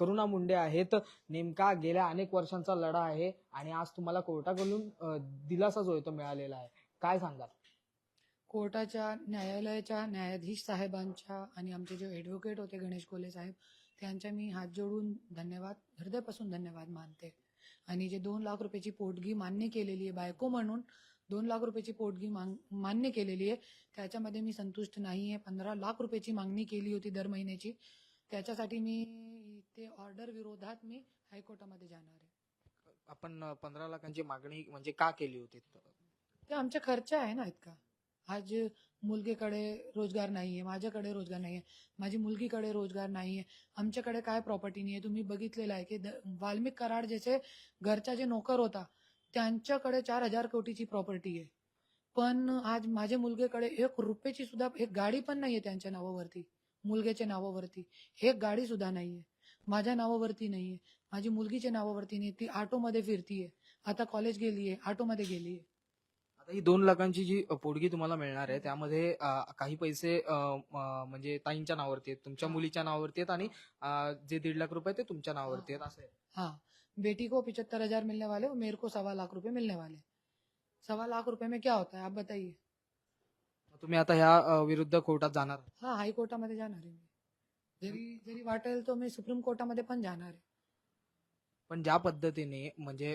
करुणा मुंडे आहेत. नेमका गेल्या अनेक वर्षांचा लढा आहे आणि आज तुम्हाला कोर्टाकडून दिलासा जो आहे तो मिळालेला आहे. काय सांगाल? कोर्टाच्या न्यायालयाच्या न्यायाधीश साहेबांच्या आणि आमचे जे ॲडव्होकेट होते गणेश कोले साहेब त्यांच्या मी हात जोडून धन्यवाद हृदयपासून धन्यवाद मानते. आणि जे दोन लाख रुपयाची पोटगी मान्य केलेली आहे बायको म्हणून दोन लाख रुपयाची पोटगी मांग मान्य केलेली आहे. त्याच्यामध्ये मी संतुष्ट नाही आहे पंधरा लाख रुपयाची मागणी केली होती दर महिन्याची. त्याच्यासाठी मी ते ऑर्डर विरोधात मी हायकोर्टामध्ये जाणार आहे. आपण पंधरा लाखांची मागणी म्हणजे का केली होती? ते आमचे खर्च आहे ना इतका. आज मुलगीकडे रोजगार नाही आहे माझ्याकडे रोजगार नाही आहे माझी मुलगीकडे रोजगार नाही आहे आमच्याकडे काय प्रॉपर्टी नाही आहे तुम्ही बघितलेलं आहे की वाल्मिक कराड जसे घरचा जे नोकर होता त्यांच्याकडे चार हजार कोटीची प्रॉपर्टी आहे. पण आज माझ्या मुलगीकडे एक रुपयाची सुद्धा एक गाडी पण नाही आहे त्यांच्या नावावरती. मुलग्याच्या नावावरती. एक गाडी सुद्धा नाही आहे माझ्या नावावरती नाही आहे माझी मुलगीच्या नावावरती नाही. ती ऑटोमध्ये फिरतीये. आता कॉलेज गेली आहे ऑटोमध्ये गेली आहे आता ही दोन लाखांची जी पोटगी तुम्हाला मिळणार आहे त्यामध्ये अ, काही पैसे अ, म्हणजे ताईंच्या नावावरती आहेत तुमच्या हा. मुलीच्या नावावरती आहेत आणि अ, जे दीड लाख रुपये ते तुमच्या नावावरती आहेत असं आहे. हाँ. बेटी को पिछहत्तर हजार मिलने वाले और मेरे को सवा लाख रुपए मिलने वाले सवा लाख रुपए में क्या होता है? आप बताइए. तुम्ही आता ह्या अ, विरुद्ध कोर्टात जाणार हा हायकोर्टामध्ये जाणार आहे मी. जरी जरी वाटेल तो मी सुप्रीम कोर्टामध्ये पण जाणार आहे. पण ज्या पद्धतीने म्हणजे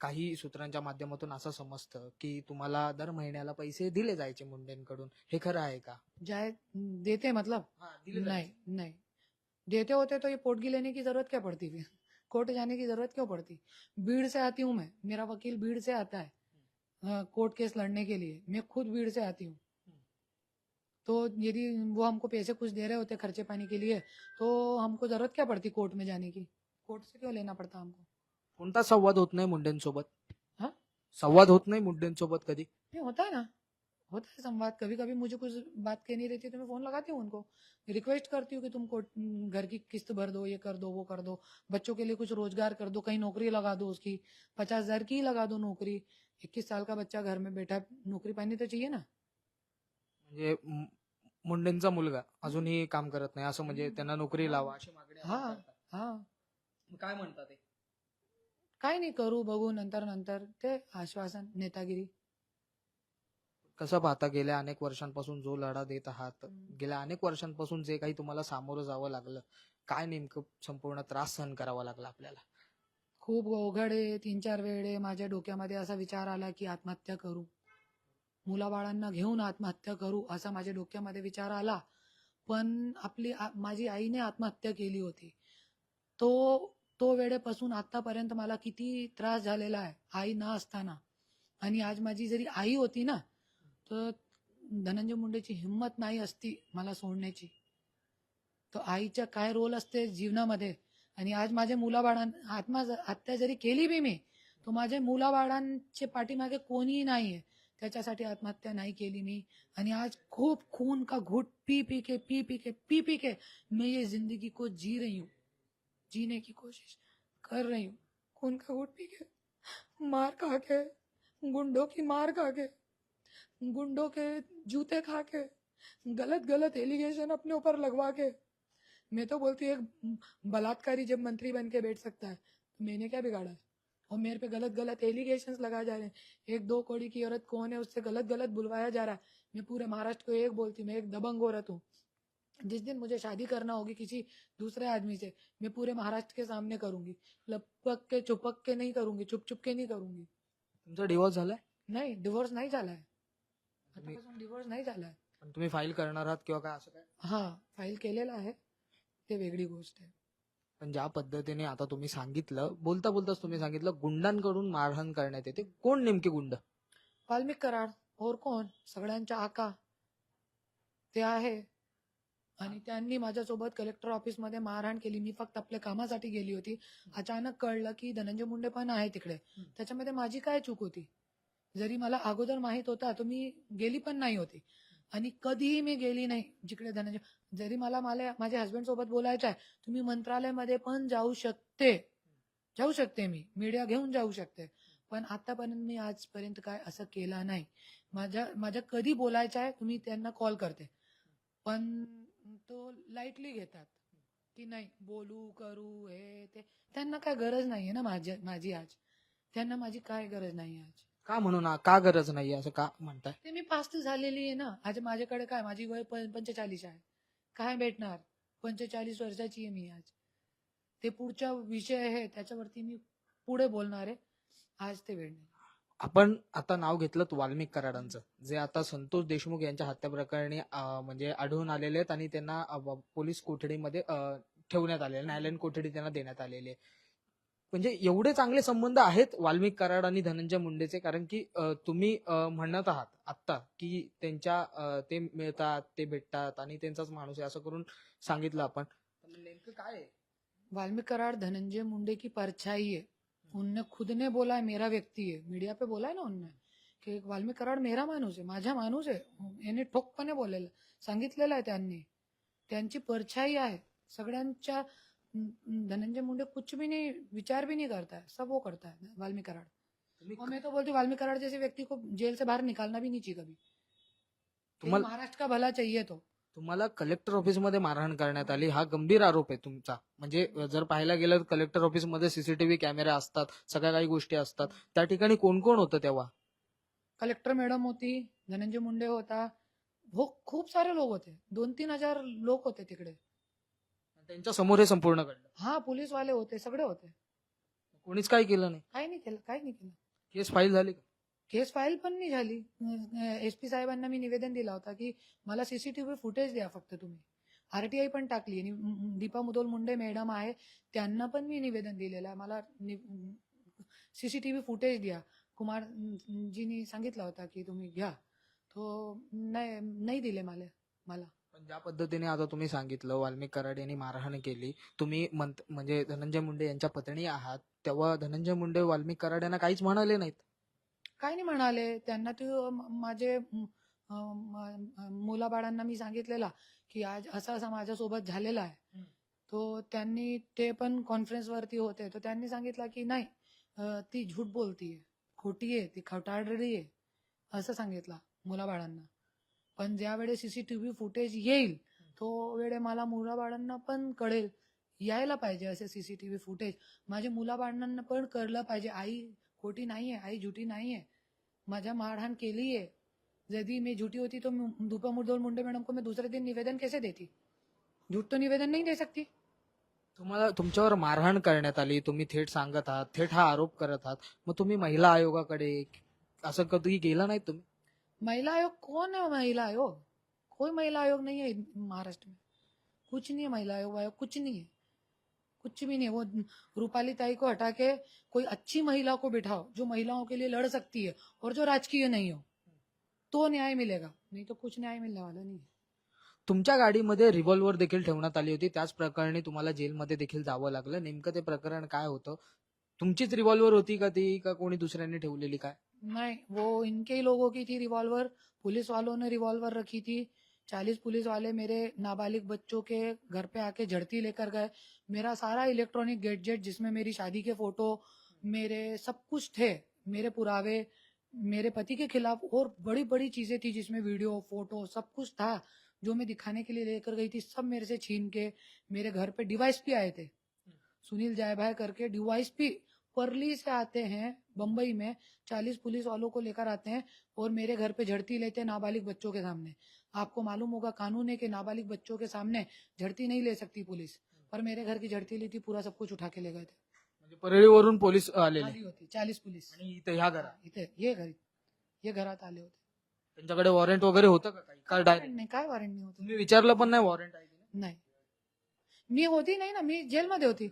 काही सूत्रांच्या माध्यमातून असं समजतं की तुम्हाला दर महिन्याला पैसे दिले जायचे मुंडेंकडून हे खरं आहे का? जाए देते मतलब? नहीं नहीं. देते होते तो ये पोटगी लेने की जरूरत क्या पड़ती? फिर कोर्ट जाने की जरूरत क्यों पड़ती? भीड़ से आती हूँ मैं. मेरा वकील भीड़ से आता है अ, कोर्ट केस लड़ने के लिए. मैं खुद भीड़ से आती हूँ. तो यदि वो हमको पैसे कुछ दे रहे होते खर्चे पानी के लिए तो हमको ज़रूरत क्या पड़ती कोर्ट में जाने की? कोर्ट से क्यों लेना पड़ता हमको? कोणता संवाद होत नाही मुंडेंसोबत हा? संवाद होत नाही मुंडेंसोबत कधी ये होता है ना। होता है संवाद। कभी कभी मुझे कुछ बात कहनी रहती है तो मैं फ़ोन लगाती हूँ उनको। रिक्वेस्ट करती हूँ कि तुम कोर्ट घर की किस्त भर दो ये कर दो वो कर दो। बच्चों के लिए कुछ रोज़गार कर दो कहीं नौकरी लगा दो उसकी। पचास हज़ार की ही लगा दो नौकरी। इक्कीस साल का बच्चा घर में बैठा है, नौकरी पानी तो चाहिए ना। म्हणजे मुंडेंचा मुलगा. अजूनही काम करत नाही. असं म्हणजे त्यांना नोकरी लावा अशी मागणी आपण हा. करतात. हाँ. मग काय म्हणतात ते? काय नाही करू बघू नंतर नंतर. ते आश्वासन नेतागिरी. कसं पाहता गेल्या अनेक वर्षांपासून जो लढा देत आहात गेल्या अनेक वर्षांपासून जे काही तुम्हाला सामोरं जावं लागलं काय नेमकं संपूर्ण त्रास सहन करावा लागला आपल्याला? खूप अवघड आहे तीन चार वेळे माझ्या डोक्यामध्ये असा विचार आला की आत्महत्या करू. मुलाबाळांना घेऊन आत्महत्या करू असा माझ्या डोक्यामध्ये विचार आला. पण आपली माझी आईने आत्महत्या केली होती. तो तो वेळेपासून आतापर्यंत मला किती त्रास झालेला आहे आई न असताना. आणि आज माझी जरी आई होती ना तर धनंजय मुंडेची हिंमत नाही असती मला सोडण्याची. तर आईच्या काय रोल असते जीवनामध्ये? आणि आज माझ्या मुलाबाळां आत्मा हत्या जरी केली बी मी तर माझ्या मुलाबाळांचे पाठीमागे कोणीही नाहीये. त्याच्यासाठी आत्महत्या नाही केली मी. आणि आज खूप खून का घुट, पी पी के, पी पी के, पी पी के. मैं ये ज़िंदगी को जी रही हूँ. जीने की कोशिश कर रही हूँ. खून का घुट पी के. मार खा के. गुंडों की मार खा के. गुंडों के जूते खा के. गलत गलत एलिगेशन अपने ऊपर लगवा के. मैं तो बोलती हूँ, एक बलात्कारी जब मंत्री बन के बैठ सकता है तो मैंने क्या बिगाड़ा? है और मेरे पे गलत गलत एलिगेशंस लगाए जा रहे हैं। एक दो कौड़ी की औरत कौन है उससे गलत गलत बुलवाया जा रहा है। मैं पूरे महाराष्ट्र को एक बोलती हूँ मैं एक दबंग औरत हूँ। जिस दिन मुझे शादी करना होगी किसी दूसरे आदमी से मैं पूरे महाराष्ट्र के सामने करूंगी। लपक के चुपक के नहीं करूंगी चुप चुप के नहीं करूंगी। तुमचा डिवोर्स झालाय नाही डिवोर्स नाही झालाय तुम्ही- आतापासून डिवोर्स नाही झालाय पण तुम्ही फाईल करणार आहात किंवा काय असं काय? हा फाईल केलेला आहे. ते वेगळी गोष्ट आहे. पण ज्या पद्धतीने आता तुम्ही सांगितलं बोलता बोलताच तुम्ही सांगितलं गुंडांकडून मारहाण करण्यात येते. कोण नेमके गुंड? वाल्मिक कराड और कोण? सगळ्यांच्या आका. ते आहे. आणि त्यांनी माझ्यासोबत कलेक्टर ऑफिसमध्ये मारहाण केली. मी फक्त आपल्या कामासाठी गेली होती. अचानक कळलं की धनंजय मुंडे पण आहे तिकडे. त्याच्यामध्ये माझी काय चूक होती? जरी मला अगोदर माहीत होता तर मी गेली पण नाही होती. आणि कधीही मी गेली नाही जिकडे धनंजय. जरी मला मला माझ्या हस्बंड सोबत बोलायचं आहे तुम्ही मंत्रालयामध्ये पण जाऊ शकते. जाऊ शकते मी. मीडिया घेऊन जाऊ शकते. पण आतापर्यंत मी आजपर्यंत काय असं केलं नाही. माझ्या माझ्या कधी बोलायचं आहे तुम्ही त्यांना कॉल करते. पण तो लाईटली घेतात की नाही बोलू करू हे ते. त्यांना काय गरज नाहीये ना माझ्या माझी आज. त्यांना माझी काय गरज नाही आज? का म्हणून आ- का गरज नाही असं का म्हणताय? ते मी पास तर झालेली आहे ना. आज माझ्याकडे काय? माझी वय पंचेचाळीस आहे. काय भेटणार? पंचेचाळीस वर्षाची आहे मी आज. ते पुढचा विषय आहे त्याच्यावरती मी पुढे बोलणार आहे. आज ते वेळ नाही आपण आता नाव घेतलं वाल्मिक कराडांचं. जे आता संतोष देशमुख यांच्या हत्या प्रकरणी म्हणजे आढळून आलेले आहेत आणि त्यांना पोलीस कोठडीमध्ये ठेवण्यात आलेले न्यायालयीन कोठडी त्यांना देण्यात आलेली आहे. म्हणजे एवढे चांगले संबंध आहेत वाल्मिक कराड आणि धनंजय मुंडेचे कारण की तुम्ही म्हणत आहात आत्ता की त्यांच्या ते मिळतात ते भेटतात आणि त्यांचाच माणूस आहे असं करून सांगितलं आपण. नेमकं काय आहे? कराड धनंजय मुंडे की परछाई है उनने खुद ने बोला है मेरा व्यक्ती है. मीडिया पे बोला है ना उनने? की वाल्मिक कराड मेरा माणूस आहे माझा माणूस आहे. यांनी ठोकपणे बोललेलं सांगितलेलं आहे त्यांनी. त्यांची परछाई आहे. सगळ्यांच्या धनंजय मुंडे कुछ भी नहीं विचार भी नहीं करता है सब वो करता है वाल्मीकि कराड। और मैं तो बोलती हूँ वाल्मीकि कराड जैसे व्यक्ति को जेल से बाहर निकालना भी नहीं चाहिए कभी। तुम्हाला महाराष्ट्र का भला चाहिए तो। तुम्हाला कलेक्टर ऑफिसमध्ये मारहाण करण्यात आली हा गंभीर आरोप आहे तुमचा. म्हणजे जर पाहायला गेलं तर कलेक्टर ऑफिसमध्ये सीसीटीव्ही कॅमेरे असतात सगळ्या काही गोष्टी असतात. त्या ठिकाणी कोण कोण होतं तेव्हा? कलेक्टर मॅडम होती धनंजय मुंडे होता. हो खूप सारे लोक होते. दोन तीन हजार लोक होते तिकडे. त्यांच्यासमोर हे संपूर्ण घडलं. हा पोलीस वाले होते सगळे होते. कोणीच काही केलं नाही. काही नाही केलं काही नाही केलं. केस फाईल झाली का? केस फाईल पण नाही झाली. एस पी साहेबांना मी निवेदन दिला होता की मला सीसीटीव्ही फुटेज द्या फक्त तुम्ही. आरटीआय पण टाकली आणि दीपा मुदोल मुंडे मॅडम आहे त्यांना पण मी निवेदन दिलेलं आहे. मला सीसीटीव्ही फुटेज द्या. कुमार अं, जीनी सांगितलं होता की तुम्ही घ्या. तो नाही नाही दिले मला मला. ज्या पद्धतीने आता तुम्ही सांगितलं वाल्मिक कराड यांनी मारहाण केली तुम्ही मंत- म्हणजे धनंजय मुंडे यांच्या पत्नी आहात तेव्हा धनंजय मुंडे वाल्मिक कराड यांना काहीच म्हणाले नाहीत. काय नाही म्हणाले. त्यांना ते माझे मुलाबाळांना मी सांगितलेला की आज असं असं माझ्यासोबत झालेलं आहे. तो त्यांनी ते पण कॉन्फरन्स वरती होते. तर त्यांनी सांगितलं की नाही ती झूट बोलतीये. खोटी आहे ती खवटाळलेली आहे. असं सांगितलं मुलाबाळांना. पण ज्या वेळेस सीसीटीव्ही फुटेज येईल तो वेळे मला मुलाबाळांना पण कळेल. यायला पाहिजे असे सीसीटीव्ही फुटेज माझ्या मुलाबाळांना पण कळलं पाहिजे. आई खोटी नाहीये आई झुटी नाहीये. माझ्या मारहाण केली आहे यदि मैं झूठी होती तो मु- धूपा मुर्दोल मुंडे मैडम को मैं दूसरे दिन निवेदन कैसे देती? झूठ तो निवेदन नहीं दे सकती. तुम्हाला तुमच्यावर मारहाण करण्यात आली तुम्ही थेट सांगत आहात थेट हा आरोप करत आहात. मग तुम्ही महिला आयोगाकडे असं कधी गेला नाही तुम्ही? महिला आयोग कौन है महिला आयोग कोई महिला आयोग नहीं है महाराष्ट्र में। कुछ नहीं है महिला आयोग आयोग कुछ नहीं है। कुछ भी नहीं वो रूपाली ताई को हटा के कोई अच्छी महिला को बिठाओ जो महिलाओं के लिए लड़ सकती है और जो राजकीय नहीं हो तो न्याय मिलेगा। नहीं तो कुछ न्याय मिलने वाला नहीं है। तुमच्या गाडीमध्ये रिव्हॉल्वर देखील ठेवण्यात आली होती. त्याच प्रकरणी तुम्हाला जेलमध्ये देखील जावं लागलं. नेमकं ते प्रकरण काय होतं? तुमचीच रिव्हॉल्वर होती का ती का कोणी दुसऱ्यांनी ठेवलेली काय? नहीं वो इनके ही लोगों की थी रिवॉल्वर पुलिस वालों ने रिवॉल्वर रखी थी। चालीस पुलिस वाले मेरे नाबालिग बच्चों के घर पे आके झड़ती लेकर गए। मेरा सारा इलेक्ट्रॉनिक गैजेट जिसमें मेरी शादी के फ़ोटो मेरे सब कुछ थे मेरे पुरावे मेरे पति के खिलाफ और बड़ी बड़ी चीज़ें थी जिसमें वीडियो फ़ोटो सब कुछ था जो मैं दिखाने के लिए लेकर गई थी सब मेरे से छीन के मेरे घर पे डिवाइस भी आए थे। सुनील जय भाई करके डिवाइस भी परली से आते हैं बम्बई में चालीस पुलिस वालों को लेकर आते हैं और मेरे घर पे झड़ती लेते हैं नाबालिग बच्चों के सामने। आपको मालूम होगा कानून है कि नाबालिग बच्चों के सामने झड़ती नहीं ले सकती पुलिस पर मेरे घर की झड़ती ली थी पूरा सब कुछ उठा के ले गए थे। म्हणजे परळीवरून पोलीस आलेले आली होती चालीस पुलिस। आणि इथे ह्या घरात इथे ये घरी ये घरात आले होते। त्यांच्याकडे वॉरंट वगैरे होतं का काही? का डायरेक्ट नाही काय वॉरंट नाही होतं? तुम्ही विचारलं पण नाही वॉरंट आहे की नाही? नाही. मी होती नाही ना मी जेलमध्ये होती.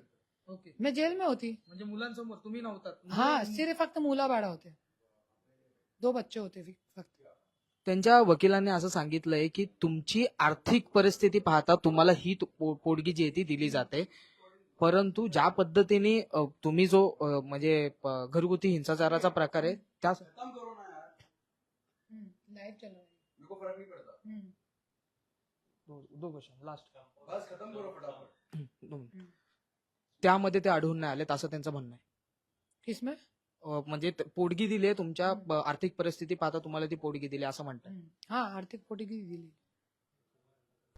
ओके. मी जेल में होती. म्हणजे मुलांसमोर तुम्ही नव्हतात. हाँ सिर्फ फक्त मुलाबाळा होते. दो बच्चे होते फि- फक्त. त्यांच्या वकिलांनी असं सांगितलंय की तुमची आर्थिक परिस्थिती पाहता तुम्हाला ही तु- पो- पोटगी जी आहे ती दिली जाते. परंतु ज्या पद्धतीने अ, तुम्ही जो अ, म्हणजे प- घरगुती हिंसाचाराचा प्रकार आहे त्या चल. लास्ट बस खत्म करो फटाफट. त्यामध्ये ते आढळून नाही आले असं त्यांचं म्हणणं आहे. किसमें अ, म्हणजे ते पोटगी दिली आहे तुमच्या ब- आर्थिक परिस्थिती पाहता तुम्हाला ती पोटगी दिली असं म्हणतात. हाँ आर्थिक पोटी की दिली.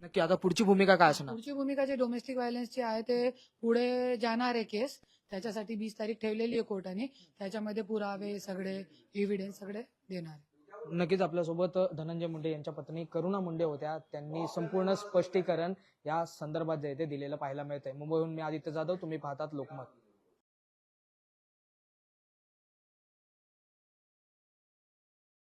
नक्की आता पुढची भूमिका काय असणार? पुढची भूमिका जे डोमेस्टिक व्हायलन्सची आहे ते पुढे जाणार आहे केस. त्याच्यासाठी वीस तारीख ठेवलेली आहे कोर्टाने. त्याच्यामध्ये पुरावे सगळे एव्हिडन्स सगळे देणार आहे. नक्कीच आपल्यासोबत धनंजय मुंडे यांच्या पत्नी करुणा मुंडे होत्या. त्यांनी संपूर्ण स्पष्टीकरण या संदर्भात जे ते दिलेलं पाहायला मिळतंय. मुंबईहून मी आदित्य जाधव तुम्ही पाहतात लोकमत.